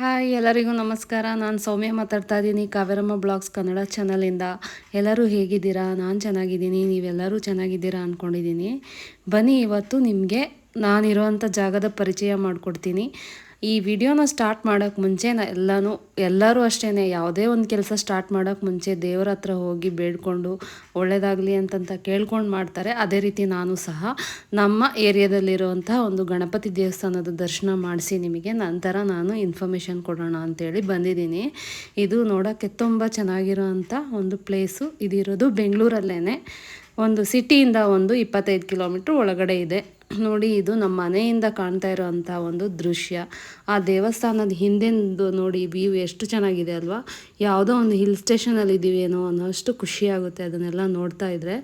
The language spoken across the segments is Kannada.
ಹಾಯ್, ಎಲ್ಲರಿಗೂ ನಮಸ್ಕಾರ. ನಾನು ಸೌಮ್ಯ ಮಾತಾಡ್ತಾ ಇದ್ದೀನಿ ಕಾವೇರಮ್ಮ ಬ್ಲಾಗ್ಸ್ ಕನ್ನಡ ಚಾನಲಿಂದ. ಎಲ್ಲರೂ ಹೇಗಿದ್ದೀರಾ? ನಾನು ಚೆನ್ನಾಗಿದ್ದೀನಿ. ನೀವೆಲ್ಲರೂ ಚೆನ್ನಾಗಿದ್ದೀರಾ ಅಂದ್ಕೊಂಡಿದ್ದೀನಿ ಬನ್ನಿ, ಇವತ್ತು ನಿಮಗೆ ನಾನಿರುವಂಥ ಜಾಗದ ಪರಿಚಯ ಮಾಡಿಕೊಡ್ತೀನಿ. ಈ ವಿಡಿಯೋನ ಸ್ಟಾರ್ಟ್ ಮಾಡೋಕ್ಕೆ ಮುಂಚೆ ನಾ ಎಲ್ಲನೂ, ಎಲ್ಲರೂ ಅಷ್ಟೇ ಯಾವುದೇ ಒಂದು ಕೆಲಸ ಸ್ಟಾರ್ಟ್ ಮಾಡೋಕ್ಕೆ ಮುಂಚೆ ದೇವರ ಹತ್ರ ಹೋಗಿ ಬೇಡ್ಕೊಂಡು ಒಳ್ಳೇದಾಗಲಿ ಅಂತಂತ ಕೇಳ್ಕೊಂಡು ಮಾಡ್ತಾರೆ. ಅದೇ ರೀತಿ ನಾನು ಸಹ ನಮ್ಮ ಏರಿಯಾದಲ್ಲಿರುವಂತಹ ಒಂದು ಗಣಪತಿ ದೇವಸ್ಥಾನದ ದರ್ಶನ ಮಾಡಿಸಿ ನಿಮಗೆ ನಂತರ ನಾನು ಇನ್ಫಾರ್ಮೇಷನ್ ಕೊಡೋಣ ಅಂತೇಳಿ ಬಂದಿದ್ದೀನಿ. ಇದು ನೋಡೋಕ್ಕೆ ತುಂಬ ಚೆನ್ನಾಗಿರುವಂಥ ಒಂದು ಪ್ಲೇಸು ಇದಿರೋದು ಬೆಂಗಳೂರಲ್ಲೇ ಒಂದು ಸಿಟಿಯಿಂದ ಒಂದು ಇಪ್ಪತ್ತೈದು ಕಿಲೋಮೀಟ್ರ್ ಒಳಗಡೆ ಇದೆ. ನೋಡಿ, ಇದು ನಮ್ಮ ಮನೆಯಿಂದ ಕಾಣ್ತಾ ಇರೋವಂಥ ಒಂದು ದೃಶ್ಯ. ಆ ದೇವಸ್ಥಾನದ ಹಿಂದೆಂದು ನೋಡಿ, ವ್ಯೂ ಎಷ್ಟು ಚೆನ್ನಾಗಿದೆ ಅಲ್ವಾ? ಯಾವುದೋ ಒಂದು ಹಿಲ್ ಸ್ಟೇಷನಲ್ಲಿ ಇದ್ದೀವೇನೋ ಅನ್ನೋಷ್ಟು ಖುಷಿಯಾಗುತ್ತೆ ಅದನ್ನೆಲ್ಲ ನೋಡ್ತಾ ಇದ್ದರೆ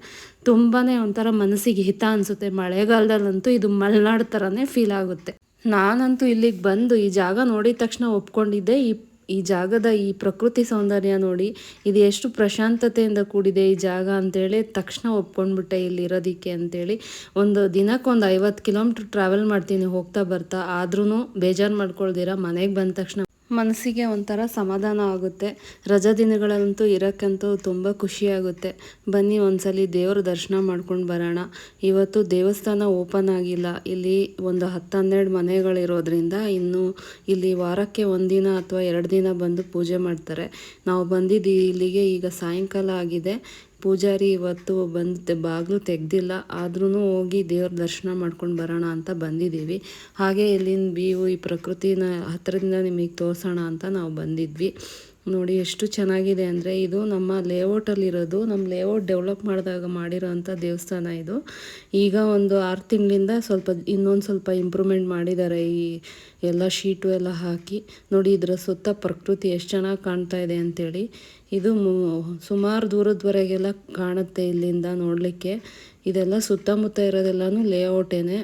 ತುಂಬಾ ಒಂಥರ ಮನಸ್ಸಿಗೆ ಹಿತ ಅನಿಸುತ್ತೆ. ಮಳೆಗಾಲದಲ್ಲಂತೂ ಇದು ಮಲೆನಾಡು ಥರನೇ ಫೀಲ್ ಆಗುತ್ತೆ. ನಾನಂತೂ ಇಲ್ಲಿಗೆ ಬಂದು ಈ ಜಾಗ ನೋಡಿದ ತಕ್ಷಣ ಒಪ್ಕೊಂಡಿದ್ದೆ. ಈ ಈ ಜಾಗದ ಈ ಪ್ರಕೃತಿ ಸೌಂದರ್ಯ ನೋಡಿ ಇದು ಎಷ್ಟು ಪ್ರಶಾಂತತೆಯಿಂದ ಕೂಡಿದೆ ಈ ಜಾಗ ಅಂತೇಳಿ ತಕ್ಷಣ ಒಪ್ಕೊಂಡ್ಬಿಟ್ಟೆ ಇಲ್ಲಿ ಇರೋದಕ್ಕೆ ಅಂತೇಳಿ. ಒಂದು ದಿನಕ್ಕೊಂದು ಐವತ್ತು ಕಿಲೋಮೀಟ್ರ್ ಟ್ರಾವೆಲ್ ಮಾಡ್ತೀನಿ, ಹೋಗ್ತಾ ಬರ್ತಾ ಆದ್ರೂ ಬೇಜಾರು ಮಾಡ್ಕೊಳ್ದಿರ, ಮನೆಗೆ ಬಂದ ತಕ್ಷಣ ಮನಸ್ಸಿಗೆ ಒಂಥರ ಸಮಾಧಾನ ಆಗುತ್ತೆ. ರಜಾ ದಿನಗಳಂತೂ ಇರೋಕ್ಕಂತೂ ತುಂಬ ಖುಷಿಯಾಗುತ್ತೆ. ಬನ್ನಿ ಒಂದ್ಸಲಿ ದೇವರ ದರ್ಶನ ಮಾಡ್ಕೊಂಡು ಬರೋಣ. ಇವತ್ತು ದೇವಸ್ಥಾನ ಓಪನ್ ಆಗಿಲ್ಲ. ಇಲ್ಲಿ ಒಂದು ಹತ್ತು ಹನ್ನೆರಡು ಮನೆಗಳಿರೋದ್ರಿಂದ ಇನ್ನು ಇಲ್ಲಿ ವಾರಕ್ಕೆ ಒಂದಿನ ಅಥವಾ ಎರಡು ದಿನ ಬಂದು ಪೂಜೆ ಮಾಡ್ತಾರೆ. ನಾವು ಬಂದಿದ್ದು ಇಲ್ಲಿಗೆ ಈಗ ಸಾಯಂಕಾಲ ಆಗಿದೆ. ಪೂಜಾರಿ ಇವತ್ತು ಬಂದು ಬಾಗಿಲು ತೆಗ್ದಿಲ್ಲ. ಆದ್ರೂ ಹೋಗಿ ದೇವ್ರ ದರ್ಶನ ಮಾಡ್ಕೊಂಡು ಬರೋಣ ಅಂತ ಬಂದಿದ್ದೀವಿ. ಹಾಗೆ ಇಲ್ಲಿನ ವ್ಯೂ ಈ ಪ್ರಕೃತಿನ ಹತ್ತಿರದಿಂದ ನಿಮಗೆ ತೋರಿಸೋಣ ಅಂತ ನಾವು ಬಂದಿದ್ವಿ. ನೋಡಿ ಎಷ್ಟು ಚೆನ್ನಾಗಿದೆ ಅಂದರೆ ಇದು ನಮ್ಮ ಲೇಔಟಲ್ಲಿರೋದು ನಮ್ಮ ಲೇಔಟ್ ಡೆವಲಪ್ ಮಾಡಿದಾಗ ಮಾಡಿರೋವಂಥ ದೇವಸ್ಥಾನ ಇದು. ಈಗ ಒಂದು ಆರು ತಿಂಗಳಿಂದ ಸ್ವಲ್ಪ ಇನ್ನೊಂದು ಸ್ವಲ್ಪ ಇಂಪ್ರೂವ್ಮೆಂಟ್ ಮಾಡಿದ್ದಾರೆ ಈ ಎಲ್ಲ ಶೀಟು ಎಲ್ಲ ಹಾಕಿ. ನೋಡಿ ಇದರ ಸುತ್ತ ಪ್ರಕೃತಿ ಎಷ್ಟು ಚೆನ್ನಾಗಿ ಕಾಣ್ತಾ ಇದೆ ಅಂಥೇಳಿ ಇದು ಸುಮಾರು ದೂರದವರೆಗೆಲ್ಲ ಕಾಣುತ್ತೆ ಇಲ್ಲಿಂದ ನೋಡಲಿಕ್ಕೆ. ಇದೆಲ್ಲ ಸುತ್ತಮುತ್ತ ಇರೋದೆಲ್ಲನೂ ಲೇಔಟೇನೆ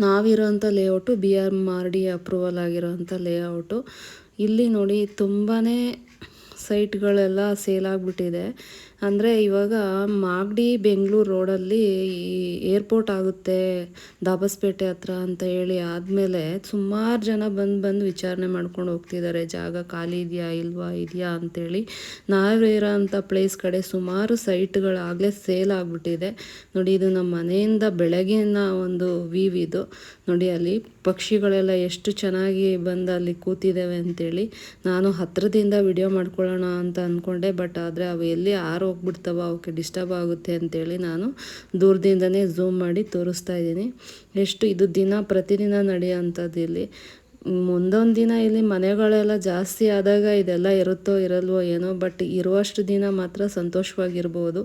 ನಾವಿರೋಂಥ layout B R R D approval ಆಗಿರೋಂಥ ಲೇಔಟು ಇಲ್ಲಿ ನೋಡಿ ತುಂಬಾ ಸೈಟ್ಗಳೆಲ್ಲ ಸೇಲ್ ಆಗಿಬಿಟ್ಟಿದೆ. ಅಂದರೆ ಇವಾಗ ಮಾಗಡಿ ಬೆಂಗಳೂರು ರೋಡಲ್ಲಿ ಈ ಏರ್ಪೋರ್ಟ್ ಆಗುತ್ತೆ, ದಾಬಸ್ಪೇಟೆ ಹತ್ರ ಅಂತ ಹೇಳಿ ಆದಮೇಲೆ ಸುಮಾರು ಜನ ಬಂದು ಬಂದು ವಿಚಾರಣೆ ಮಾಡ್ಕೊಂಡು ಹೋಗ್ತಿದ್ದಾರೆ ಜಾಗ ಖಾಲಿ ಇದೆಯಾ ಇಲ್ವಾ, ಇದೆಯಾ ಅಂಥೇಳಿ ನಾವಿರೋ ಅಂಥ ಪ್ಲೇಸ್ ಕಡೆ ಸುಮಾರು ಸೈಟ್ಗಳಾಗಲೇ ಸೇಲ್ ಆಗಿಬಿಟ್ಟಿದೆ. ನೋಡಿ ಇದು ನಮ್ಮ ಮನೆಯಿಂದ ಬೆಳಗಿನ ಒಂದು ವೀವ್ ಇದು. ನೋಡಿ ಅಲ್ಲಿ ಪಕ್ಷಿಗಳೆಲ್ಲ ಎಷ್ಟು ಚೆನ್ನಾಗಿ ಬಂದು ಅಲ್ಲಿ ಕೂತಿದ್ದಾವೆ ಅಂತೇಳಿ. ನಾನು ಹತ್ತಿರದಿಂದ ವಿಡಿಯೋ ಮಾಡ್ಕೊಳ್ಳೋಣ ಅಂತ ಅಂದ್ಕೊಂಡೆ ಬಟ್ ಆದರೆ ಅವು ಎಲ್ಲಿ ಆರು ಹೋಗ್ಬಿಡ್ತಾವ ಅವಕ್ಕೆ ಡಿಸ್ಟರ್ಬ್ ಆಗುತ್ತೆ ಅಂತೇಳಿ ನಾನು ದೂರದಿಂದನೇ ಝೂಮ್ ಮಾಡಿ ತೋರಿಸ್ತಾ ಇದ್ದೀನಿ. ಎಷ್ಟು ಇದು ದಿನ ಪ್ರತಿದಿನ ನಡೆಯೋಂಥದ್ದು ಇಲ್ಲಿ ಮುಂದೊಂದು ದಿನ ಇಲ್ಲಿ ಮನೆಗಳೆಲ್ಲ ಜಾಸ್ತಿ ಆದಾಗ ಇದೆಲ್ಲ ಇರುತ್ತೋ ಇರಲ್ವೋ ಏನೋ ಬಟ್ ಇರುವಷ್ಟು ದಿನ ಮಾತ್ರ ಸಂತೋಷವಾಗಿರ್ಬೋದು.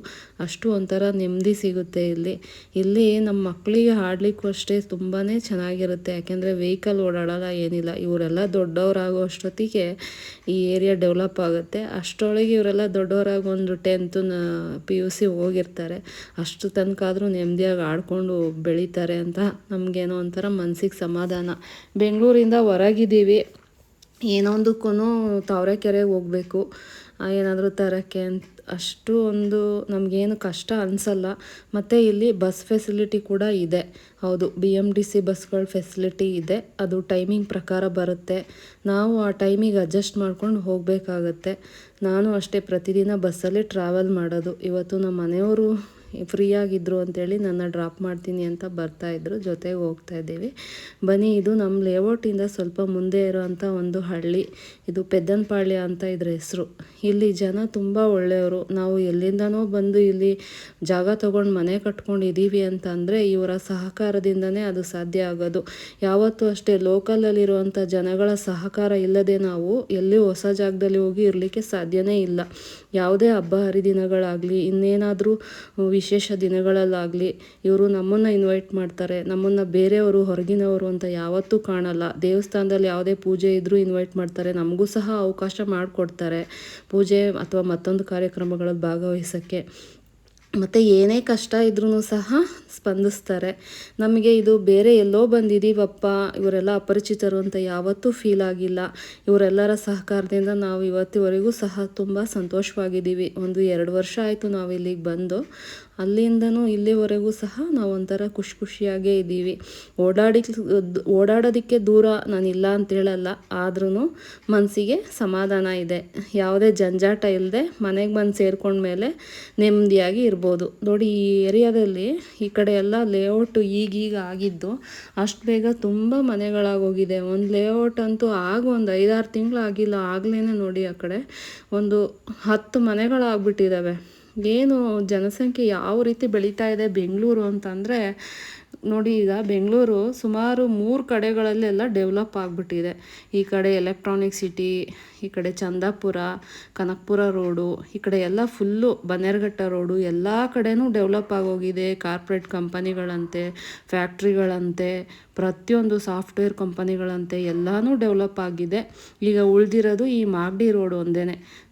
ಅಷ್ಟು ಒಂಥರ ನೆಮ್ಮದಿ ಸಿಗುತ್ತೆ ಇಲ್ಲಿ. ಇಲ್ಲಿ ನಮ್ಮ ಮಕ್ಕಳಿಗೆ ಆಡ್ಲಿಕ್ಕೂ ಅಷ್ಟೇ ತುಂಬಾ ಚೆನ್ನಾಗಿರುತ್ತೆ. ಯಾಕೆಂದರೆ ವೆಹಿಕಲ್ ಓಡಾಡಲ್ಲ, ಏನಿಲ್ಲ. ಇವರೆಲ್ಲ ದೊಡ್ಡವರಾಗೋ ಅಷ್ಟೊತ್ತಿಗೆ ಈ ಏರಿಯಾ ಡೆವಲಪ್ ಆಗುತ್ತೆ. ಅಷ್ಟರೊಳಗೆ ಇವರೆಲ್ಲ ದೊಡ್ಡವರಾಗಿ ಒಂದು ಟೆಂತು ಪಿ ಯು ಸಿ ಹೋಗಿರ್ತಾರೆ. ಅಷ್ಟು ತನಕ ಆದರೂ ನೆಮ್ಮದಿಯಾಗಿ ಆಡ್ಕೊಂಡು ಬೆಳೀತಾರೆ ಅಂತ ನಮಗೇನೋ ಒಂಥರ ಮನಸ್ಸಿಗೆ ಸಮಾಧಾನ. ಬೆಂಗಳೂರಿಂದ ಹೊರಗಿದ್ದೀವಿ. ಏನೊಂದಕ್ಕೂ ತಾವರೆಕೆರೆಗೆ ಹೋಗಬೇಕು. ಏನಾದರೂ ತರೋಕ್ಕೆ ಅಂತ ಅಷ್ಟು ಒಂದು ನಮಗೇನು ಕಷ್ಟ ಅನಿಸಲ್ಲ. ಮತ್ತು ಇಲ್ಲಿ ಬಸ್ ಫೆಸಿಲಿಟಿ ಕೂಡ ಇದೆ. ಹೌದು, ಬಿ ಎಂ ಡಿ ಸಿ ಬಸ್ಗಳ ಫೆಸಿಲಿಟಿ ಇದೆ. ಅದು ಟೈಮಿಂಗ್ ಪ್ರಕಾರ ಬರುತ್ತೆ. ನಾವು ಆ ಟೈಮಿಗೆ ಅಡ್ಜಸ್ಟ್ ಮಾಡ್ಕೊಂಡು ಹೋಗಬೇಕಾಗತ್ತೆ. ನಾನು ಅಷ್ಟೇ ಪ್ರತಿದಿನ ಬಸ್ಸಲ್ಲಿ ಟ್ರಾವೆಲ್ ಮಾಡೋದು. ಇವತ್ತು ನಮ್ಮ ಮನೆಯವರು ಫ್ರೀಯಾಗಿದ್ದರು ಅಂತೇಳಿ ನನ್ನ ಡ್ರಾಪ್ ಮಾಡ್ತೀನಿ ಅಂತ ಬರ್ತಾಯಿದ್ರು ಜೊತೆಗೆ ಹೋಗ್ತಾ ಇದ್ದೀವಿ. ಬನ್ನಿ, ಇದು ನಮ್ಮ ಲೇಔಟಿಂದ ಸ್ವಲ್ಪ ಮುಂದೆ ಇರೋವಂಥ ಒಂದು ಹಳ್ಳಿ. ಇದು ಪೆದ್ದನಪಾಳ್ಯ ಅಂತ ಇದ್ರ ಹೆಸರು. ಇಲ್ಲಿ ಜನ ತುಂಬ ಒಳ್ಳೆಯವರು. ನಾವು ಎಲ್ಲಿಂದನೋ ಬಂದು ಇಲ್ಲಿ ಜಾಗ ತೊಗೊಂಡು ಮನೆ ಕಟ್ಕೊಂಡಿದ್ದೀವಿ ಅಂತ ಅಂದರೆ ಇವರ ಸಹಕಾರದಿಂದನೇ ಅದು ಸಾಧ್ಯ ಆಗೋದು. ಯಾವತ್ತೂ ಅಷ್ಟೇ ಲೋಕಲಲ್ಲಿರುವಂಥ ಜನಗಳ ಸಹಕಾರ ಇಲ್ಲದೆ ನಾವು ಎಲ್ಲಿ ಹೊಸ ಜಾಗದಲ್ಲಿ ಹೋಗಿ ಇರಲಿಕ್ಕೆ ಸಾಧ್ಯನೇ ಇಲ್ಲ. ಯಾವುದೇ ಹಬ್ಬ ಹರಿದಿನಗಳಾಗಲಿ, ಇನ್ನೇನಾದರೂ ವಿಶೇಷ ದಿನಗಳಲ್ಲಾಗಲಿ ಇವರು ನಮ್ಮನ್ನು ಇನ್ವೈಟ್ ಮಾಡ್ತಾರೆ. ನಮ್ಮನ್ನು ಬೇರೆಯವರು, ಹೊರಗಿನವರು ಅಂತ ಯಾವತ್ತೂ ಕಾಣಲ್ಲ. ದೇವಸ್ಥಾನದಲ್ಲಿ ಯಾವುದೇ ಪೂಜೆ ಇದ್ದರೂ ಇನ್ವೈಟ್ ಮಾಡ್ತಾರೆ. ನಮಗೂ ಸಹ ಅವಕಾಶ ಮಾಡಿಕೊಡ್ತಾರೆ ಪೂಜೆ ಅಥವಾ ಮತ್ತೊಂದು ಕಾರ್ಯಕ್ರಮಗಳಲ್ಲಿ ಭಾಗವಹಿಸೋಕ್ಕೆ. ಮತ್ತು ಏನೇ ಕಷ್ಟ ಇದ್ರೂ ಸಹ ಸ್ಪಂದಿಸ್ತಾರೆ. ನಮಗೆ ಇದು ಬೇರೆ ಎಲ್ಲೋ ಬಂದಿದ್ದೀವಪ್ಪ ಇವರೆಲ್ಲ ಅಪರಿಚಿತರು ಅಂತ ಯಾವತ್ತೂ ಫೀಲ್ ಆಗಿಲ್ಲ. ಇವರೆಲ್ಲರ ಸಹಕಾರದಿಂದ ನಾವು ಇವತ್ತಿವರೆಗೂ ಸಹ ತುಂಬ ಸಂತೋಷವಾಗಿದ್ದೀವಿ. ಒಂದು ಎರಡು ವರ್ಷ ಆಯಿತು ನಾವು ಇಲ್ಲಿಗೆ ಬಂದು. ಅಲ್ಲಿಂದನೂ ಇಲ್ಲಿವರೆಗೂ ಸಹ ನಾವು ಒಂಥರ ಖುಷಿ ಖುಷಿಯಾಗೇ ಇದ್ದೀವಿ. ಓಡಾಡಿ ಓಡಾಡೋದಕ್ಕೆ ದೂರ ನಾನು ಇಲ್ಲ ಅಂತ ಹೇಳಲ್ಲ ಆದ್ರೂ ಮನಸ್ಸಿಗೆ ಸಮಾಧಾನ ಇದೆ. ಯಾವುದೇ ಜಂಜಾಟ ಇಲ್ಲದೆ ಮನೆಗೆ ಬಂದು ಸೇರ್ಕೊಂಡ್ಮೇಲೆ ನೆಮ್ಮದಿಯಾಗಿ ಇರ್ಬೋದು. ನೋಡಿ, ಈ ಏರಿಯಾದಲ್ಲಿ ಈ ಕಡೆ ಎಲ್ಲ ಲೇಔಟ್ ಈಗೀಗ ಆಗಿದ್ದು ಅಷ್ಟು ಬೇಗ ತುಂಬ ಮನೆಗಳಾಗೋಗಿದೆ. ಒಂದು ಲೇಔಟ್ ಅಂತೂ ಆಗ ಒಂದು ಐದಾರು ತಿಂಗಳು ಆಗಿಲ್ಲ ಆಗಲೇ ನೋಡಿ ಆ ಕಡೆ. ಒಂದು ಹತ್ತು ಮನೆಗಳಾಗ್ಬಿಟ್ಟಿದ್ದಾವೆ ಏನು ಜನಸಂಖ್ಯೆ ಯಾವ ರೀತಿ ಬೆಳೀತಾ ಇದೆ ಬೆಂಗಳೂರು ಅಂತಂದರೆ ನೋಡಿ ಈಗ ಬೆಂಗಳೂರು ಸುಮಾರು ಮೂರು ಕಡೆಗಳಲ್ಲೆಲ್ಲ ಡೆವಲಪ್ ಆಗಿಬಿಟ್ಟಿದೆ. ಈ ಕಡೆ ಎಲೆಕ್ಟ್ರಾನಿಕ್ ಸಿಟಿ, ಈ ಕಡೆ ಚಂದಾಪುರ, ಕನಕಪುರ ರೋಡು, ಈ ಕಡೆ ಎಲ್ಲ ಫುಲ್ಲು ಬನ್ನೇರ್ಘಟ್ಟ ರೋಡು ಎಲ್ಲ ಕಡೆನೂ ಡೆವಲಪ್ ಆಗೋಗಿದೆ. ಕಾರ್ಪೊರೇಟ್ ಕಂಪನಿಗಳಂತೆ, ಫ್ಯಾಕ್ಟ್ರಿಗಳಂತೆ, ಪ್ರತಿಯೊಂದು ಸಾಫ್ಟ್ವೇರ್ ಕಂಪನಿಗಳಂತೆ ಎಲ್ಲನೂ ಡೆವಲಪ್ ಆಗಿದೆ. ಈಗ ಉಳಿದಿರೋದು ಈ ಮಾಗಡಿ ರೋಡ್ ಒಂದೇ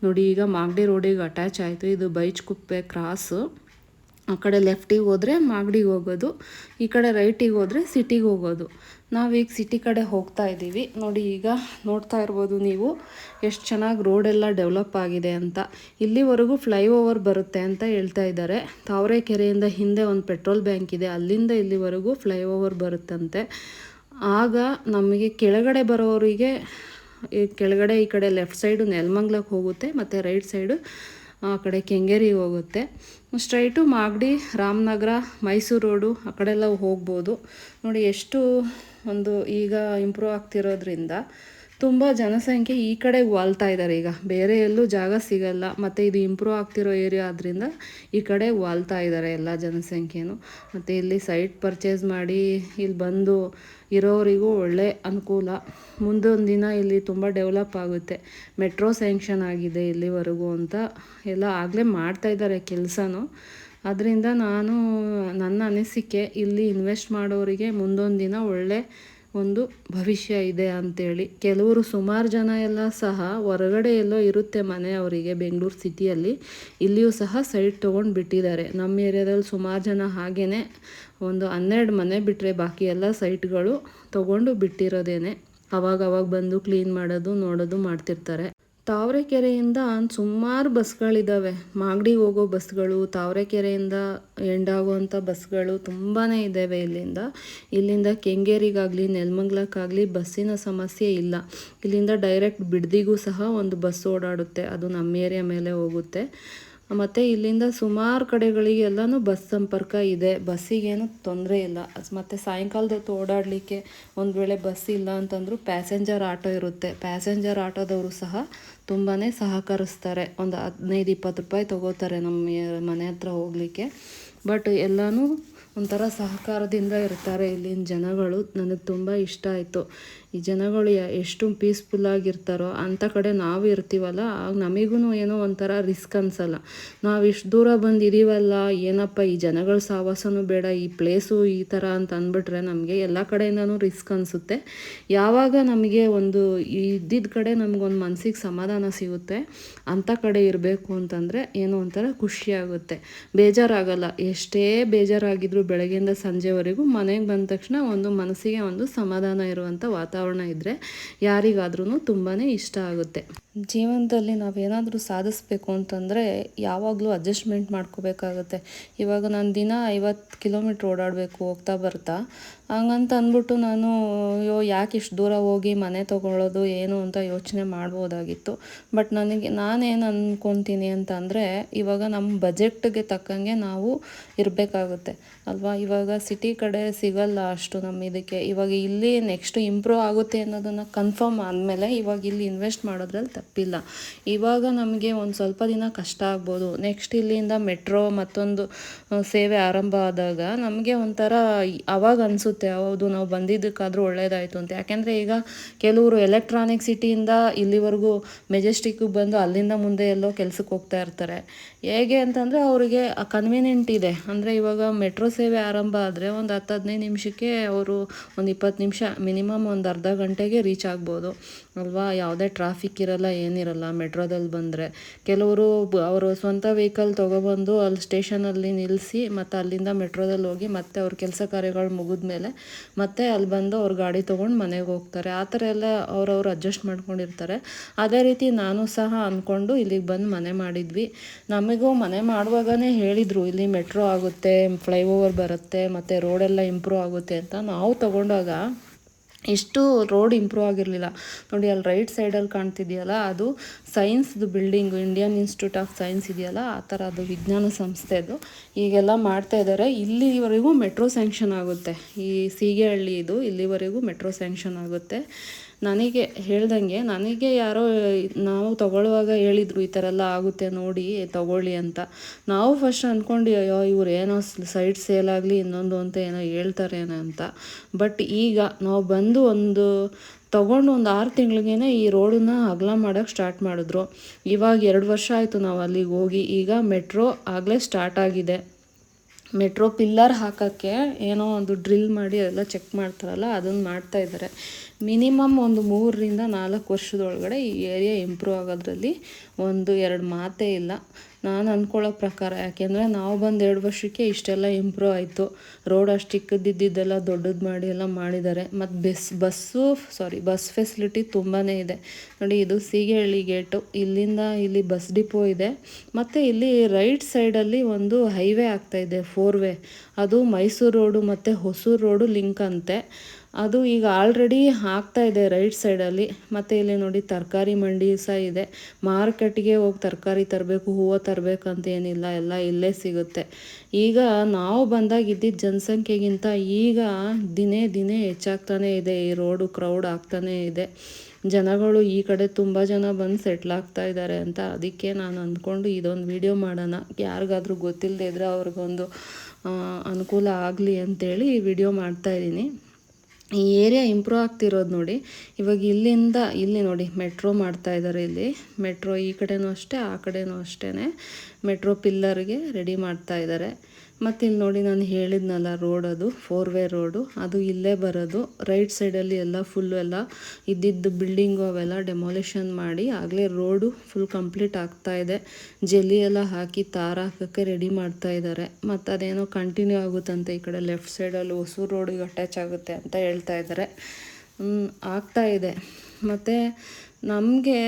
ನೋಡಿ ಈಗ ಮಾಗಡಿ ರೋಡಿಗೆ ಅಟ್ಯಾಚ್ ಆಯಿತು. ಇದು ಬೈಚ್ಕುಪ್ಪೆ ಕ್ರಾಸು. ಆ ಕಡೆ ಲೆಫ್ಟಿಗೆ ಹೋದರೆ ಮಾಗಡಿಗೆ ಹೋಗೋದು, ಈ ಕಡೆ ರೈಟಿಗೆ ಹೋದರೆ ಸಿಟಿಗೆ ಹೋಗೋದು. ನಾವೀಗ ಸಿಟಿ ಕಡೆ ಹೋಗ್ತಾ ಇದ್ದೀವಿ. ನೋಡಿ, ಈಗ ನೋಡ್ತಾ ಇರ್ಬೋದು ನೀವು ಎಷ್ಟು ಚೆನ್ನಾಗಿ ರೋಡೆಲ್ಲ ಡೆವಲಪ್ ಆಗಿದೆ ಅಂತ. ಇಲ್ಲಿವರೆಗೂ ಫ್ಲೈಓವರ್ ಬರುತ್ತೆ ಅಂತ ಹೇಳ್ತಾ ಇದ್ದಾರೆ. ತಾವರೆಕೆರೆಯಿಂದ ಹಿಂದೆ ಒಂದು ಪೆಟ್ರೋಲ್ ಬ್ಯಾಂಕ್ ಇದೆ. ಅಲ್ಲಿಂದ ಇಲ್ಲಿವರೆಗೂ ಫ್ಲೈಓವರ್ ಬರುತ್ತಂತೆ. ಆಗ ನಮಗೆ ಕೆಳಗಡೆ ಬರೋರಿಗೆ, ಈ ಕೆಳಗಡೆ ಈ ಕಡೆ ಲೆಫ್ಟ್ ಸೈಡು ನೆಲಮಂಗ್ಲಕ್ಕೆ ಹೋಗುತ್ತೆ, ಮತ್ತು ರೈಟ್ ಸೈಡು ಆ ಕಡೆ ಕೆಂಗೇರಿಗೆ ಹೋಗುತ್ತೆ. ಸ್ಟ್ರೈಟು ಮಾಗಡಿ, ರಾಮನಗರ, ಮೈಸೂರು ರೋಡು ಆ ಕಡೆ ಎಲ್ಲ ಹೋಗ್ಬೋದು. ನೋಡಿ ಎಷ್ಟು ಒಂದು ಈಗ ಇಂಪ್ರೂವ್ ಆಗ್ತಿರೋದ್ರಿಂದ ತುಂಬ ಜನಸಂಖ್ಯೆ ಈ ಕಡೆ ವಾಲ್ತಾ ಇದ್ದಾರೆ ಈಗ. ಬೇರೆ ಎಲ್ಲೂ ಜಾಗ ಸಿಗಲ್ಲ. ಮತ್ತು ಇದು ಇಂಪ್ರೂವ್ ಆಗ್ತಿರೋ ಏರಿಯಾ ಆದ್ದರಿಂದ ಈ ಕಡೆ ವಾಲ್ತಾ ಇದ್ದಾರೆ ಎಲ್ಲ ಜನಸಂಖ್ಯೆನೂ. ಮತ್ತು ಇಲ್ಲಿ ಸೈಟ್ ಪರ್ಚೇಸ್ ಮಾಡಿ ಇಲ್ಲಿ ಬಂದು ಇರೋರಿಗೂ ಒಳ್ಳೆ ಅನುಕೂಲ. ಮುಂದೊಂದು ದಿನ ಇಲ್ಲಿ ತುಂಬ ಡೆವಲಪ್ ಆಗುತ್ತೆ. ಮೆಟ್ರೋ ಸ್ಯಾಂಕ್ಷನ್ ಆಗಿದೆ ಇಲ್ಲಿವರೆಗೂ ಅಂತ ಎಲ್ಲ ಆಗಲೇ ಮಾಡ್ತಾಯಿದ್ದಾರೆ ಕೆಲಸನೂ. ಅದರಿಂದ ನಾನು ನನ್ನ ಅನಿಸಿಕೆ ಇಲ್ಲಿ ಇನ್ವೆಸ್ಟ್ ಮಾಡೋರಿಗೆ ಮುಂದೊಂದು ದಿನ ಒಳ್ಳೆ ಒಂದು ಭವಿಷ್ಯ ಇದೆ ಅಂತೇಳಿ. ಕೆಲವರು ಸುಮಾರು ಜನ ಎಲ್ಲ ಸಹ ಹೊರಗಡೆ ಎಲ್ಲೋ ಇರುತ್ತೆ ಮನೆ ಅವರಿಗೆ ಬೆಂಗಳೂರು ಸಿಟಿಯಲ್ಲಿ. ಇಲ್ಲಿಯೂ ಸಹ ಸೈಟ್ ತೊಗೊಂಡು ಬಿಟ್ಟಿದ್ದಾರೆ. ನಮ್ಮ ಏರಿಯಾದಲ್ಲಿ ಸುಮಾರು ಜನ ಹಾಗೇ ಒಂದು ಹನ್ನೆರಡು ಮನೆ ಬಿಟ್ಟರೆ ಬಾಕಿ ಎಲ್ಲ ಸೈಟ್ಗಳು ತೊಗೊಂಡು ಬಿಟ್ಟಿರೋದೇನೆ. ಅವಾಗ ಅವಾಗ ಬಂದು ಕ್ಲೀನ್ ಮಾಡೋದು, ನೋಡೋದು ಮಾಡ್ತಿರ್ತಾರೆ. ತಾವರೆಕೆರೆಯಿಂದ ಸುಮಾರು ಬಸ್ಗಳಿದ್ದಾವೆ ಮಾಗಡಿಗೆ ಹೋಗೋ ಬಸ್ಗಳು, ತಾವರೆಕೆರೆಯಿಂದ ಎಂಡ್ ಆಗುವಂಥ ಬಸ್ಗಳು ತುಂಬಾ ಇದ್ದಾವೆ ಇಲ್ಲಿಂದ. ಇಲ್ಲಿಂದ ಕೆಂಗೇರಿಗಾಗಲಿ, ನೆಲಮಂಗ್ಲಕ್ಕಾಗಲಿ ಬಸ್ಸಿನ ಸಮಸ್ಯೆ ಇಲ್ಲ. ಇಲ್ಲಿಂದ ಡೈರೆಕ್ಟ್ ಬಿಡ್ದಿಗೂ ಸಹ ಒಂದು ಬಸ್ ಓಡಾಡುತ್ತೆ. ಅದು ನಮ್ಮ ಏರಿಯಾ ಮೇಲೆ ಹೋಗುತ್ತೆ. ಮತ್ತು ಇಲ್ಲಿಂದ ಸುಮಾರು ಕಡೆಗಳಿಗೆಲ್ಲನೂ ಬಸ್ ಸಂಪರ್ಕ ಇದೆ. ಬಸ್ಸಿಗೇನು ತೊಂದರೆ ಇಲ್ಲ. ಮತ್ತು ಸಾಯಂಕಾಲದ ಹೊತ್ತು ಓಡಾಡಲಿಕ್ಕೆ ಒಂದು ವೇಳೆ ಬಸ್ ಇಲ್ಲ ಅಂತಂದರೂ ಪ್ಯಾಸೆಂಜರ್ ಆಟೋ ಇರುತ್ತೆ. ಪ್ಯಾಸೆಂಜರ್ ಆಟೋದವರು ಸಹ ತುಂಬಾ ಸಹಕರಿಸ್ತಾರೆ. ಒಂದು ಹದಿನೈದು ಇಪ್ಪತ್ತು ರೂಪಾಯಿ ತೊಗೋತಾರೆ ನಮ್ಮ ಮನೆ ಹತ್ರ ಹೋಗಲಿಕ್ಕೆ. ಬಟ್ ಎಲ್ಲನೂ ಒಂಥರ ಸಹಕಾರದಿಂದ ಇರ್ತಾರೆ ಇಲ್ಲಿನ ಜನಗಳು. ನನಗೆ ತುಂಬ ಇಷ್ಟ ಆಯಿತು. ಈ ಜನಗಳು ಎಷ್ಟು ಪೀಸ್ಫುಲ್ಲಾಗಿರ್ತಾರೋ ಅಂಥ ಕಡೆ ನಾವು ಇರ್ತೀವಲ್ಲ, ಆಗ ನಮಗೂ ಏನೋ ಒಂಥರ ರಿಸ್ಕ್ ಅನಿಸಲ್ಲ. ನಾವು ಇಷ್ಟು ದೂರ ಬಂದಿದ್ದೀವಲ್ಲ ಏನಪ್ಪ ಈ ಜನಗಳ ಸಾವಾಸನೂ ಬೇಡ, ಈ ಪ್ಲೇಸು ಈ ಥರ ಅಂತ ಅಂದ್ಬಿಟ್ರೆ ನಮಗೆ ಎಲ್ಲ ಕಡೆಯಿಂದನೂ ರಿಸ್ಕ್ ಅನಿಸುತ್ತೆ. ಯಾವಾಗ ನಮಗೆ ಒಂದು ಇದ್ದಿದ್ದ ಕಡೆ ನಮಗೊಂದು ಮನಸ್ಸಿಗೆ ಸಮಾಧಾನ ಸಿಗುತ್ತೆ ಅಂಥ ಕಡೆ ಇರಬೇಕು ಅಂತಂದರೆ ಏನೋ ಒಂಥರ ಖುಷಿಯಾಗುತ್ತೆ ಬೇಜಾರಾಗಲ್ಲ, ಎಷ್ಟೇ ಬೇಜಾರಾಗಿದ್ದರೂ ಬೆಳಗ್ಗೆಯಿಂದ ಸಂಜೆವರೆಗೂ ಮನೆಗೆ ಬಂದ ತಕ್ಷಣ ಒಂದು ಮನಸ್ಸಿಗೆ ಒಂದು ಸಮಾಧಾನ ಇರುವಂಥ ವಾತಾವರಣ ಇದ್ದರೆ ಯಾರಿಗಾದ್ರೂ ತುಂಬಾ ಇಷ್ಟ ಆಗುತ್ತೆ. ಜೀವನದಲ್ಲಿ ನಾವೇನಾದರೂ ಸಾಧಿಸ್ಬೇಕು ಅಂತಂದರೆ ಯಾವಾಗಲೂ ಅಡ್ಜಸ್ಟ್ಮೆಂಟ್ ಮಾಡ್ಕೋಬೇಕಾಗುತ್ತೆ. ಇವಾಗ ನಾನು ದಿನ ಐವತ್ತು ಕಿಲೋಮೀಟ್ರ್ ಓಡಾಡಬೇಕು ಹೋಗ್ತಾ ಬರ್ತಾ, ಹಂಗಂತ ಅಂದ್ಬಿಟ್ಟು ನಾನು, ಅಯ್ಯೋ, ಯಾಕೆ ಇಷ್ಟು ದೂರ ಹೋಗಿ ಮನೆ ತೊಗೊಳ್ಳೋದು, ಏನು ಅಂತ ಯೋಚನೆ ಮಾಡ್ಬೋದಾಗಿತ್ತು. ಬಟ್ ನನಗೆ, ನಾನೇನು ಅಂದ್ಕೊತೀನಿ ಅಂತ ಅಂದರೆ ಇವಾಗ ನಮ್ಮ ಬಜೆಟ್ಗೆ ತಕ್ಕಂಗೆ ನಾವು ಇರಬೇಕಾಗುತ್ತೆ. ಅಲ್ವಾ? ಇವಾಗ ಸಿಟಿ ಕಡೆ ಸಿಗಲ್ಲ ಅಷ್ಟು ನಮ್ಮ ಇದಕ್ಕೆ. ಇವಾಗ ಇಲ್ಲಿ ನೆಕ್ಸ್ಟ್ ಇಂಪ್ರೂವ್ ಆಗುತ್ತೆ ಅನ್ನೋದನ್ನು ಕನ್ಫರ್ಮ್ ಆದಮೇಲೆ ಇವಾಗ ಇಲ್ಲಿ ಇನ್ವೆಸ್ಟ್ ಮಾಡೋದ್ರಲ್ಲಿ ತಪ್ಪಿಲ್ಲ. ಇವಾಗ ನಮಗೆ ಒಂದು ಸ್ವಲ್ಪ ದಿನ ಕಷ್ಟ ಆಗ್ಬೋದು. ನೆಕ್ಸ್ಟ್ ಇಲ್ಲಿಂದ ಮೆಟ್ರೋ ಮತ್ತೊಂದು ಸೇವೆ ಆರಂಭ ಆದಾಗ ನಮಗೆ ಒಂಥರ ಅವಾಗ ಅನಿಸುತ್ತೆ, ಹೌದು ನಾವು ಬಂದಿದ್ದಕ್ಕಾದರೂ ಒಳ್ಳೇದಾಯಿತು ಅಂತ. ಯಾಕೆಂದರೆ ಈಗ ಕೆಲವರು ಎಲೆಕ್ಟ್ರಾನಿಕ್ ಸಿಟಿಯಿಂದ ಇಲ್ಲಿವರೆಗೂ ಮೆಜೆಸ್ಟಿಕ್ಕಿಗೆ ಬಂದು ಅಲ್ಲಿಂದ ಮುಂದೆ ಎಲ್ಲೋ ಕೆಲಸಕ್ಕೆ ಹೋಗ್ತಾ ಇರ್ತಾರೆ. ಹೇಗೆ ಅಂತಂದರೆ ಅವರಿಗೆ ಕನ್ವೀನಿಯೆಂಟ್ ಇದೆ. ಅಂದರೆ ಇವಾಗ ಮೆಟ್ರೋ ಸೇವೆ ಆರಂಭ ಆದರೆ ಒಂದು ಹತ್ತು ಹದಿನೈದು ನಿಮಿಷಕ್ಕೆ ಅವರು ಒಂದು ಇಪ್ಪತ್ತು ನಿಮಿಷ ಮಿನಿಮಮ್ ಒಂದು ಅರ್ಧ ಗಂಟೆಗೆ ರೀಚ್ ಆಗ್ಬೋದು. ಅಲ್ವಾ? ಯಾವುದೇ ಟ್ರಾಫಿಕ್ ಇರಲ್ಲ, ಏನಿರಲ್ಲ. ಮೆಟ್ರೋದಲ್ಲಿ ಬಂದರೆ. ಕೆಲವರು ಅವರು ಸ್ವಂತ ವೆಹಿಕಲ್ ತೊಗೊಬಂದು ಅಲ್ಲಿ ಸ್ಟೇಷನಲ್ಲಿ ನಿಲ್ಲಿಸಿ ಮತ್ತು ಅಲ್ಲಿಂದ ಮೆಟ್ರೋದಲ್ಲಿ ಹೋಗಿ ಮತ್ತೆ ಅವ್ರ ಕೆಲಸ ಕಾರ್ಯಗಳು ಮುಗಿದ ಮೇಲೆ ಮತ್ತೆ ಅಲ್ಲಿ ಬಂದು ಅವ್ರ ಗಾಡಿ ತೊಗೊಂಡು ಮನೆಗೆ ಹೋಗ್ತಾರೆ. ಆ ಥರ ಎಲ್ಲ ಅವ್ರವ್ರು ಅಡ್ಜಸ್ಟ್ ಮಾಡ್ಕೊಂಡಿರ್ತಾರೆ. ಅದೇ ರೀತಿ ನಾನು ಸಹ ಅಂದ್ಕೊಂಡು ಇಲ್ಲಿಗೆ ಬಂದು ಮನೆ ಮಾಡಿದ್ವಿ. ನಮಗೂ ಮನೆ ಮಾಡುವಾಗನೇ ಹೇಳಿದರು, ಇಲ್ಲಿ ಮೆಟ್ರೋ ಆಗುತ್ತೆ, ಫ್ಲೈಓವರ್ ಬರುತ್ತೆ, ಮತ್ತು ರೋಡೆಲ್ಲ ಇಂಪ್ರೂವ್ ಆಗುತ್ತೆ ಅಂತ. ನಾವು ತಗೊಂಡಾಗ ಇಷ್ಟು ರೋಡ್ ಇಂಪ್ರೂವ್ ಆಗಿರಲಿಲ್ಲ. ನೋಡಿ, ಅಲ್ಲಿ ರೈಟ್ ಸೈಡಲ್ಲಿ ಕಾಣ್ತಿದೆಯಲ್ಲ, ಅದು ಸೈನ್ಸ್ದು building, Indian Institute of Science ಇದೆಯಲ್ಲ, ಆ ಥರ ಅದು ವಿಜ್ಞಾನ ಸಂಸ್ಥೆದು ಈಗೆಲ್ಲ ಮಾಡ್ತಾ ಇದ್ದಾರೆ. ಇಲ್ಲಿವರೆಗೂ ಮೆಟ್ರೋ ಸ್ಯಾಂಕ್ಷನ್ ಆಗುತ್ತೆ. ಈ ಸೀಗೆಹಳ್ಳಿ ಇದು, ಇಲ್ಲಿವರೆಗೂ ಮೆಟ್ರೋ ಸ್ಯಾಂಕ್ಷನ್ ಆಗುತ್ತೆ. ನನಗೆ ಹೇಳ್ದಂಗೆ ನನಗೆ ಯಾರೋ ನಾವು ತಗೊಳ್ಳುವಾಗ ಹೇಳಿದರು ಈ ಥರ ಎಲ್ಲ ಆಗುತ್ತೆ ನೋಡಿ ತಗೊಳ್ಳಿ ಅಂತ. ನಾವು ಫಸ್ಟ್ ಅಂದ್ಕೊಂಡು ಅಯ್ಯೋ, ಇವ್ರು ಏನೋ ಸೈಡ್ ಸೇಲ್ ಆಗಲಿ ಇನ್ನೊಂದು ಅಂತ ಏನೋ ಹೇಳ್ತಾರೇನೋ ಅಂತ. ಬಟ್ ಈಗ ನಾವು ಬಂದು ಒಂದು, ತಗೊಂಡು ಒಂದು ಆರು ತಿಂಗಳಿಗೇನೆ ಈ ರೋಡನ್ನ ಅಗಲ ಮಾಡೋಕ್ಕೆ ಸ್ಟಾರ್ಟ್ ಮಾಡಿದ್ರು. ಇವಾಗ ಎರಡು ವರ್ಷ ಆಯಿತು ನಾವು ಅಲ್ಲಿಗೆ ಹೋಗಿ, ಈಗ ಮೆಟ್ರೋ ಆಗಲೇ ಸ್ಟಾರ್ಟ್ ಆಗಿದೆ. ಮೆಟ್ರೋ ಪಿಲ್ಲರ್ ಹಾಕೋಕ್ಕೆ ಏನೋ ಒಂದು ಡ್ರಿಲ್ ಮಾಡಿ ಅದೆಲ್ಲ ಚೆಕ್ ಮಾಡ್ತಾರಲ್ಲ, ಅದನ್ನು ಮಾಡ್ತಾ ಇದ್ದಾರೆ. ಮಿನಿಮಮ್ ಒಂದು ಮೂರರಿಂದ ನಾಲ್ಕು ವರ್ಷದೊಳಗಡೆ ಈ ಏರಿಯಾ ಇಂಪ್ರೂವ್ ಆಗೋದ್ರಲ್ಲಿ ಒಂದು ಎರಡು ಮಾತೇ ಇಲ್ಲ. ನಾನು ಅಂದ್ಕೊಳ್ಳೋ ಪ್ರಕಾರ, ಯಾಕೆಂದರೆ ನಾವು ಬಂದು ಎರಡು ವರ್ಷಕ್ಕೆ ಇಷ್ಟೆಲ್ಲ ಇಂಪ್ರೂವ್ ಆಯಿತು. ರೋಡ್ ಅಷ್ಟು ಚಿಕ್ಕದಿದ್ದೆಲ್ಲ ದೊಡ್ಡದು ಮಾಡಿ ಎಲ್ಲ ಮಾಡಿದ್ದಾರೆ. ಮತ್ತು bus, bus sorry bus facility ತುಂಬಾ ಇದೆ. ನೋಡಿ, ಇದು ಸೀಗೆಹಳ್ಳಿ ಗೇಟು ಇಲ್ಲಿಂದ ಇಲ್ಲಿ ಬಸ್ ಡಿಪೋ ಇದೆ. ಮತ್ತು ಇಲ್ಲಿ ರೈಟ್ ಸೈಡಲ್ಲಿ ಒಂದು ಹೈವೇ ಆಗ್ತಾಯಿದೆ ಫೋರ್ ವೇ ಅದು ಮೈಸೂರು ರೋಡು ಮತ್ತು ಹೊಸೂರು ರೋಡು ಲಿಂಕ್ ಅಂತೆ. ಅದು ಈಗ ಆಲ್ರೆಡಿ ಆಗ್ತಾ ಇದೆ ರೈಟ್ ಸೈಡಲ್ಲಿ ಮತ್ತು ಇಲ್ಲಿ ನೋಡಿ ತರಕಾರಿ ಮಂಡಿ ಸಹ ಇದೆ. ಮಾರ್ಕೆಟ್ಗೆ ಹೋಗಿ ತರಕಾರಿ ತರಬೇಕು, ಹೂವು ತರಬೇಕಂತ ಏನಿಲ್ಲ. ಎಲ್ಲ ಇಲ್ಲೇ ಸಿಗುತ್ತೆ. ಈಗ ನಾವು ಬಂದಾಗ ಇದ್ದಿದ್ದ ಜನಸಂಖ್ಯೆಗಿಂತ ಈಗ ದಿನೇ ದಿನೇ ಹೆಚ್ಚಾಗ್ತಾನೇ ಇದೆ. ಈ ರೋಡು ಕ್ರೌಡ್ ಆಗ್ತಾನೇ ಇದೆ. ಜನಗಳು ಈ ಕಡೆ ತುಂಬ ಜನ ಬಂದು ಸೆಟ್ಲ್ ಆಗ್ತಾ ಇದ್ದಾರೆ ಅಂತ ಅದಕ್ಕೆ ನಾನು ಅಂದ್ಕೊಂಡು ಇದೊಂದು ವಿಡಿಯೋ ಮಾಡೋಣ. ಯಾರಿಗಾದ್ರೂ ಗೊತ್ತಿಲ್ಲದೆ ಇದ್ದರೆ ಅವ್ರಿಗೊಂದು ಅನುಕೂಲ ಆಗಲಿ ಅಂತೇಳಿ ವಿಡಿಯೋ ಮಾಡ್ತಾಯಿದ್ದೀನಿ ಈ ಏರಿಯಾ ಇಂಪ್ರೂವ್ ಆಗ್ತಿರೋದು ನೋಡಿ. ಇವಾಗ ಇಲ್ಲಿಂದ ಇಲ್ಲಿ ನೋಡಿ, ಮೆಟ್ರೋ ಮಾಡ್ತಾ ಇದ್ದಾರೆ ಇಲ್ಲಿ. ಮೆಟ್ರೋ ಈ ಕಡೆನೂ ಅಷ್ಟೇ, ಆ ಕಡೆನೂ ಅಷ್ಟೇ ಮೆಟ್ರೋ ಪಿಲ್ಲರ್ಗೆ ರೆಡಿ ಮಾಡ್ತಾ ಇದ್ದಾರೆ ಮತ್ತು ಇಲ್ಲಿ ನೋಡಿ ನಾನು ಹೇಳಿದ್ನಲ್ಲ ರೋಡ್ ಅದು ಫೋರ್ ವೇ ರೋಡು ಅದು ಇಲ್ಲೇ ಬರೋದು. ರೈಟ್ ಸೈಡಲ್ಲಿ ಎಲ್ಲ ಫುಲ್ಲು ಎಲ್ಲ ಇದ್ದಿದ್ದು ಬಿಲ್ಡಿಂಗು ಅವೆಲ್ಲ ಡೆಮಾಲಿಷನ್ ಮಾಡಿ ಆಗಲೇ ರೋಡು ಫುಲ್ ಕಂಪ್ಲೀಟ್ ಆಗ್ತಾ ಇದೆ. ಜಲ್ಲಿ ಎಲ್ಲ ಹಾಕಿ ತಾರ ಹಾಕೋಕ್ಕೆ ರೆಡಿ ಮಾಡ್ತಾ ಇದ್ದಾರೆ ಮತ್ತು ಅದೇನೋ ಕಂಟಿನ್ಯೂ ಆಗುತ್ತಂತೆ ಈ ಕಡೆ ಲೆಫ್ಟ್ ಸೈಡಲ್ಲಿ ಹೊಸೂರು ರೋಡಿಗೆ ಅಟ್ಯಾಚ್ ಆಗುತ್ತೆ ಅಂತ ಹೇಳ್ತಾ ಇದ್ದಾರೆ ಆಗ್ತಾ ಇದೆ. ಮತ್ತು ನಮಗೆ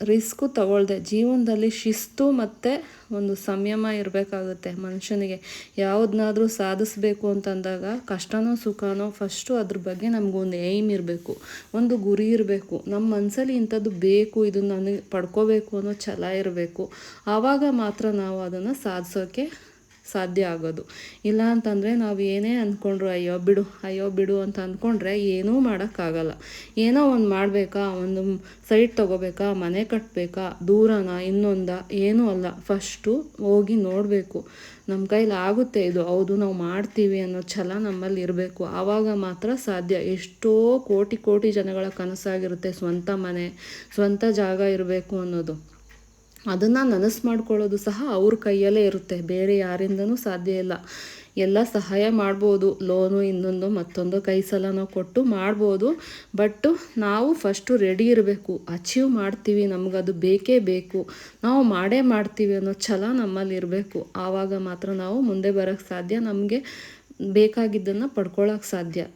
ರಿಸ್ಕು ತಗೊಳ್ದೆ. ಜೀವನದಲ್ಲಿ ಶಿಸ್ತು ಮತ್ತು ಒಂದು ಸಂಯಮ ಇರಬೇಕಾಗುತ್ತೆ ಮನುಷ್ಯನಿಗೆ. ಯಾವುದನ್ನಾದ್ರೂ ಸಾಧಿಸ್ಬೇಕು ಅಂತಂದಾಗ ಕಷ್ಟನೋ ಸುಖನೋ ಫಸ್ಟು ಅದ್ರ ಬಗ್ಗೆ ನಮಗೊಂದು ಏಮ್ ಇರಬೇಕು. ಒಂದು ಗುರಿ ಇರಬೇಕು. ನಮ್ಮ ಮನಸ್ಸಲ್ಲಿ ಇಂಥದ್ದು ಬೇಕು, ಇದನ್ನು ನನಗೆ ಪಡ್ಕೋಬೇಕು ಅನ್ನೋ ಛಲ ಇರಬೇಕು. ಆವಾಗ ಮಾತ್ರ ನಾವು ಅದನ್ನು ಸಾಧಿಸೋಕ್ಕೆ ಸಾಧ್ಯ ಆಗೋದು. ಇಲ್ಲ ಅಂತಂದರೆ ನಾವು ಏನೇ ಅಂದ್ಕೊಂಡ್ರು ಅಯ್ಯೋ ಬಿಡು ಅಯ್ಯೋ ಬಿಡು ಅಂತ ಅಂದ್ಕೊಂಡ್ರೆ ಏನೂ ಮಾಡೋಕ್ಕಾಗಲ್ಲ. ಏನೋ ಒಂದು ಮಾಡಬೇಕಾ, ಒಂದು ಸೈಟ್ ತೊಗೋಬೇಕಾ, ಮನೆ ಕಟ್ಟಬೇಕಾ ದೂರನ, ಇನ್ನೊಂದ, ಏನೂ ಅಲ್ಲ. ಫಸ್ಟು ಹೋಗಿ ನೋಡಬೇಕು. ನಮ್ಮ ಕೈಲಿ ಆಗುತ್ತೆ ಇದು, ಹೌದು ನಾವು ಮಾಡ್ತೀವಿ ಅನ್ನೋ ಛಲ ನಮ್ಮಲ್ಲಿ ಇರಬೇಕು. ಆವಾಗ ಮಾತ್ರ ಸಾಧ್ಯ. ಎಷ್ಟೋ ಕೋಟಿ ಕೋಟಿ ಜನಗಳ ಕನಸಾಗಿರುತ್ತೆ ಸ್ವಂತ ಮನೆ, ಸ್ವಂತ ಜಾಗ ಇರಬೇಕು ಅನ್ನೋದು. ಅದನ್ನು ನನಸು ಮಾಡ್ಕೊಳ್ಳೋದು ಸಹ ಅವ್ರ ಕೈಯಲ್ಲೇ ಇರುತ್ತೆ. ಬೇರೆ ಯಾರಿಂದನೂ ಸಾಧ್ಯ ಇಲ್ಲ. ಎಲ್ಲ ಸಹಾಯ ಮಾಡ್ಬೋದು. ಲೋನು ಇನ್ನೊಂದು ಮತ್ತೊಂದು ಕೈ ಸಲನೋ ಕೊಟ್ಟು ಮಾಡ್ಬೋದು. ಬಟ್ಟು ನಾವು ಫಸ್ಟು ರೆಡಿ ಇರಬೇಕು. ಅಚೀವ್ ಮಾಡ್ತೀವಿ. ನಮಗದು ಬೇಕೇ ಬೇಕು. ನಾವು ಮಾಡೇ ಮಾಡ್ತೀವಿ ಅನ್ನೋ ಛಲ ನಮ್ಮಲ್ಲಿ ಇರಬೇಕು. ಆವಾಗ ಮಾತ್ರ ನಾವು ಮುಂದೆ ಬರೋಕ್ಕೆ ಸಾಧ್ಯ. ನಮಗೆ ಬೇಕಾಗಿದ್ದನ್ನು ಪಡ್ಕೊಳ್ಳೋಕೆ ಸಾಧ್ಯ.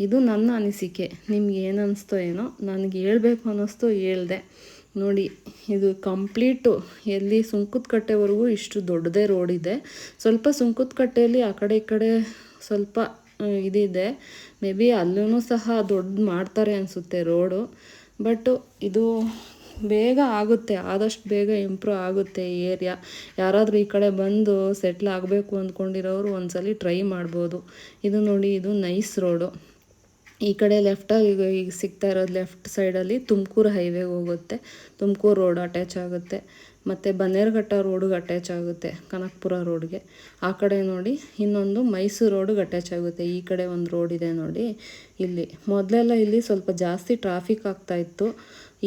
ಇದು ನನ್ನ ಅನಿಸಿಕೆ. ನಿಮ್ಗೆ ಏನು ಅನಿಸ್ತೋ ಏನೋ, ನನಗೆ ಹೇಳ್ಬೇಕು ಅನ್ನಿಸ್ತು ಹೇಳ್ದೆ. ನೋಡಿ, ಇದು ಕಂಪ್ಲೀಟು. ಎಲ್ಲಿ ಸುಂಕದ ಕಟ್ಟೆವರೆಗೂ ಇಷ್ಟು ದೊಡ್ಡದೇ ಇದೆ. ಸ್ವಲ್ಪ ಸುಂಕದ ಕಟ್ಟೆಯಲ್ಲಿ ಆ ಕಡೆ ಈ ಕಡೆ ಸ್ವಲ್ಪ ಇದಿದೆ. ಮೇ ಬಿ ಅಲ್ಲೂ ಸಹ ದೊಡ್ಡ ಮಾಡ್ತಾರೆ ಅನಿಸುತ್ತೆ ರೋಡು ಬಟ್ಟು ಇದು ಬೇಗ ಆಗುತ್ತೆ, ಆದಷ್ಟು ಬೇಗ ಇಂಪ್ರೂವ್ ಆಗುತ್ತೆ ಈ ಏರಿಯಾ ಯಾರಾದರೂ ಈ ಕಡೆ ಬಂದು ಸೆಟ್ಲ್ ಆಗಬೇಕು ಅಂದ್ಕೊಂಡಿರೋರು ಒಂದ್ಸಲಿ ಟ್ರೈ ಮಾಡ್ಬೋದು. ಇದು ನೋಡಿ, ಇದು ನೈಸ್ ರೋಡು ಈ ಕಡೆ ಲೆಫ್ಟಾಗಿ ಈಗ ಈಗ ಸಿಗ್ತಾ ಇರೋದು ಲೆಫ್ಟ್ ಸೈಡಲ್ಲಿ ತುಮಕೂರು ಹೈವೇಗೆ ಹೋಗುತ್ತೆ. ತುಮಕೂರು ರೋಡ್ ಅಟ್ಯಾಚ್ ಆಗುತ್ತೆ. ಮತ್ತು ಬನ್ನೇರುಘಟ್ಟ ರೋಡಿಗೆ ಅಟ್ಯಾಚ್ ಆಗುತ್ತೆ, ಕನಕಪುರ ರೋಡ್ಗೆ ಆ ಕಡೆ ನೋಡಿ ಇನ್ನೊಂದು ಮೈಸೂರು ರೋಡಿಗೆ ಅಟ್ಯಾಚ್ ಆಗುತ್ತೆ. ಈ ಕಡೆ ಒಂದು ರೋಡ್ ಇದೆ ನೋಡಿ ಇಲ್ಲಿ. ಮೊದಲೆಲ್ಲ ಇಲ್ಲಿ ಸ್ವಲ್ಪ ಜಾಸ್ತಿ ಟ್ರಾಫಿಕ್ ಆಗ್ತಾ ಇತ್ತು.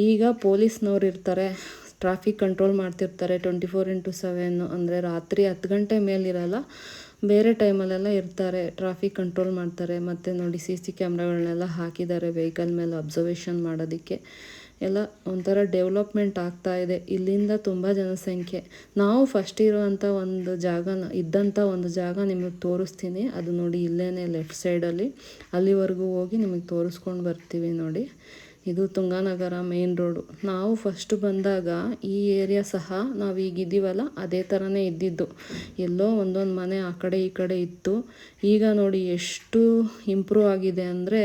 ಈಗ ಪೊಲೀಸ್ನವ್ರು ಇರ್ತಾರೆ ಟ್ರಾಫಿಕ್ ಕಂಟ್ರೋಲ್ ಮಾಡ್ತಿರ್ತಾರೆ ಟ್ವೆಂಟಿ ಫೋರ್ ಇಂಟು ಸೆವೆನ್ ಅಂದರೆ ರಾತ್ರಿ ಹತ್ತು ಗಂಟೆ ಮೇಲಿರಲ್ಲ. ಬೇರೆ ಟೈಮಲ್ಲೆಲ್ಲ ಇರ್ತಾರೆ, ಟ್ರಾಫಿಕ್ ಕಂಟ್ರೋಲ್ ಮಾಡ್ತಾರೆ, ಮತ್ತು ನೋಡಿ ಸಿ ಸಿ ಕ್ಯಾಮ್ರಾಗಳನ್ನೆಲ್ಲ ಹಾಕಿದ್ದಾರೆ ವೆಹಿಕಲ್ ಮೇಲೆ ಅಬ್ಸರ್ವೇಷನ್ ಮಾಡೋದಕ್ಕೆ. ಎಲ್ಲ ಒಂಥರ ಡೆವಲಪ್ಮೆಂಟ್ ಆಗ್ತಾ ಇದೆ. ಇಲ್ಲಿಂದ ತುಂಬ ಜನಸಂಖ್ಯೆ. ನಾವು ಫಸ್ಟ್ ಇರುವಂಥ ಒಂದು ಜಾಗನ ಇದ್ದಂಥ ಒಂದು ಜಾಗ ನಿಮಗೆ ತೋರಿಸ್ತೀನಿ. ಅದು ನೋಡಿ ಇಲ್ಲೇ ಲೆಫ್ಟ್ ಸೈಡಲ್ಲಿ ಅಲ್ಲಿವರೆಗೂ ಹೋಗಿ ನಿಮಗೆ ತೋರಿಸ್ಕೊಂಡು ಬರ್ತೀವಿ ನೋಡಿ. ಇದು ತುಂಗಾನಗರ ಮೇನ್ ರೋಡು. ನಾವು ಫಸ್ಟ್ ಬಂದಾಗ ಈ ಏರಿಯಾ ಸಹ ನಾವು ಈಗಿದ್ದೀವಲ್ಲ ಅದೇ ಥರನೇ ಇದ್ದಿದ್ದು. ಎಲ್ಲೋ ಒಂದೊಂದು ಮನೆ ಆ ಕಡೆ ಈ ಕಡೆ ಇತ್ತು. ಈಗ ನೋಡಿ ಎಷ್ಟು ಇಂಪ್ರೂವ್ ಆಗಿದೆ ಅಂದರೆ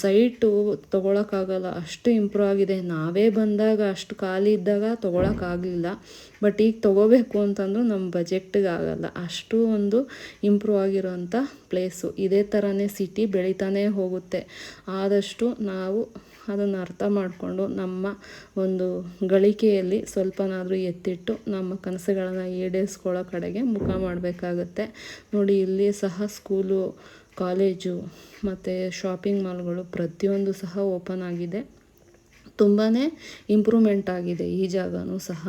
ಸೈಟು ತೊಗೊಳಕ್ಕಾಗಲ್ಲ ಅಷ್ಟು ಇಂಪ್ರೂವ್ ಆಗಿದೆ. ನಾವೇ ಬಂದಾಗ ಅಷ್ಟು ಖಾಲಿ ಇದ್ದಾಗ ತೊಗೊಳಕ್ಕಾಗಲಿಲ್ಲ ಬಟ್ ಈಗ ತೊಗೋಬೇಕು ಅಂತಂದ್ರೂ ನಮ್ಮ ಬಜೆಟ್ಗೆ ಆಗಲ್ಲ. ಅಷ್ಟು ಒಂದು ಇಂಪ್ರೂವ್ ಆಗಿರೋಂಥ ಪ್ಲೇಸು ಇದೇ ಥರನೇ ಸಿಟಿ ಬೆಳೀತಾನೇ ಹೋಗುತ್ತೆ. ಆದಷ್ಟು ನಾವು ಅದನ್ನು ಅರ್ಥ ಮಾಡಿಕೊಂಡು ನಮ್ಮ ಒಂದು ಗಳಿಕೆಯಲ್ಲಿ ಸ್ವಲ್ಪನಾದರೂ ಎತ್ತಿಟ್ಟು ನಮ್ಮ ಕನಸುಗಳನ್ನು ಈಡೇರಿಸ್ಕೊಳ್ಳೋ ಕಡೆಗೆ ಮುಖ ಮಾಡಬೇಕಾಗತ್ತೆ. ನೋಡಿ, ಇಲ್ಲಿ ಸಹ ಸ್ಕೂಲು, ಕಾಲೇಜು ಮತ್ತು ಶಾಪಿಂಗ್ ಮಾಲ್ಗಳು ಪ್ರತಿಯೊಂದು ಸಹ ಓಪನ್ ಆಗಿದೆ. ತುಂಬಾ ಇಂಪ್ರೂವ್ಮೆಂಟ್ ಆಗಿದೆ ಈ ಜಾಗವೂ ಸಹ.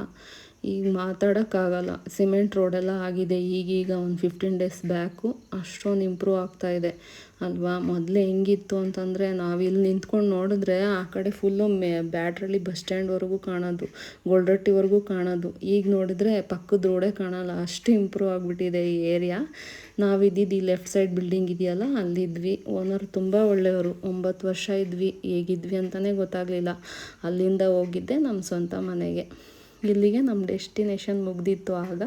ಈಗ ಮಾತಾಡೋಕ್ಕಾಗಲ್ಲ. ಸಿಮೆಂಟ್ ರೋಡೆಲ್ಲ ಆಗಿದೆ. ಈಗೀಗ ಒಂದು ಫಿಫ್ಟೀನ್ ಡೇಸ್ ಬ್ಯಾಕು ಅಷ್ಟೊಂದು ಇಂಪ್ರೂವ್ ಆಗ್ತಾ ಇದೆ. ಅಲ್ವಾ? ಮೊದಲೇ ಹೆಂಗಿತ್ತು ಅಂತಂದರೆ ನಾವಿಲ್ಲಿ ನಿಂತ್ಕೊಂಡು ನೋಡಿದ್ರೆ ಆ ಕಡೆ ಫುಲ್ಲು ಮೇ ಬ್ಯಾಟ್ರಳ್ಳಿ ಬಸ್ ಸ್ಟ್ಯಾಂಡ್ವರೆಗೂ ಕಾಣೋದು ಗೋಲ್ಡಟ್ಟಿವರೆಗೂ ಕಾಣೋದು. ಈಗ ನೋಡಿದ್ರೆ ಪಕ್ಕದ ರೋಡೇ ಕಾಣಲ್ಲ. ಅಷ್ಟು ಇಂಪ್ರೂವ್ ಆಗಿಬಿಟ್ಟಿದೆ ಈ ಏರಿಯಾ ನಾವಿದ್ದಿದ್ದು ಈ ಲೆಫ್ಟ್ ಸೈಡ್ ಬಿಲ್ಡಿಂಗ್ ಇದೆಯಲ್ಲ, ಅಲ್ಲಿದ್ವಿ. ಓನರ್ ತುಂಬ ಒಳ್ಳೆಯವರು. ಒಂಬತ್ತು ವರ್ಷ ಇದ್ವಿ. ಹೇಗಿದ್ವಿ ಅಂತಲೇ ಗೊತ್ತಾಗಲಿಲ್ಲ. ಅಲ್ಲಿಂದ ಹೋಗಿದ್ದೆ ನಮ್ಮ ಸ್ವಂತ ಮನೆಗೆ. ಇಲ್ಲಿಗೆ ನಮ್ಮ ಡೆಸ್ಟಿನೇಷನ್ ಮುಗ್ದಿತ್ತು ಆಗ.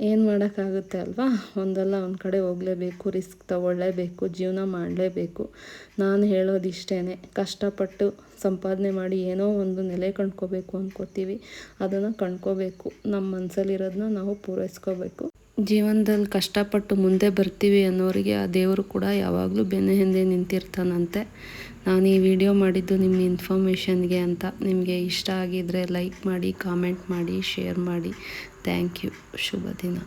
ಏನು ಮಾಡೋಕ್ಕಾಗುತ್ತೆ ಅಲ್ವಾ? ಒಂದಲ್ಲ, ಒಂದು ಕಡೆ ಹೋಗಲೇಬೇಕು, ರಿಸ್ಕ್ ತಗೊಳ್ಳೇಬೇಕು, ಜೀವನ ಮಾಡಲೇಬೇಕು. ನಾನು ಹೇಳೋದು ಇಷ್ಟೇ ಕಷ್ಟಪಟ್ಟು ಸಂಪಾದನೆ ಮಾಡಿ ಏನೋ ಒಂದು ನೆಲೆ ಕಂಡ್ಕೋಬೇಕು ಅಂದ್ಕೋತೀವಿ ಅದನ್ನು ಕಂಡ್ಕೋಬೇಕು. ನಮ್ಮ ಮನಸ್ಸಲ್ಲಿರೋದನ್ನ ನಾವು ಪೂರೈಸ್ಕೋಬೇಕು. ಜೀವನದಲ್ಲಿ ಕಷ್ಟಪಟ್ಟು ಮುಂದೆ ಬರ್ತೀವಿ ಅನ್ನೋರಿಗೆ ಆ ದೇವರು ಕೂಡ ಯಾವಾಗಲೂ ಬೆನ್ನ ಹಿಂದೆ ನಿಂತಿರ್ತಾನಂತೆ. ನಾನು ಈ ವಿಡಿಯೋ ಮಾಡಿದ್ದು ನಿಮ್ಮ ಇನ್ಫಾರ್ಮೇಷನ್ಗೆ ಅಂತ. ನಿಮಗೆ ಇಷ್ಟ ಆಗಿದ್ದರೆ ಲೈಕ್ ಮಾಡಿ, ಕಾಮೆಂಟ್ ಮಾಡಿ, ಶೇರ್ ಮಾಡಿ. Thank you. ಶುಭ ದಿನ.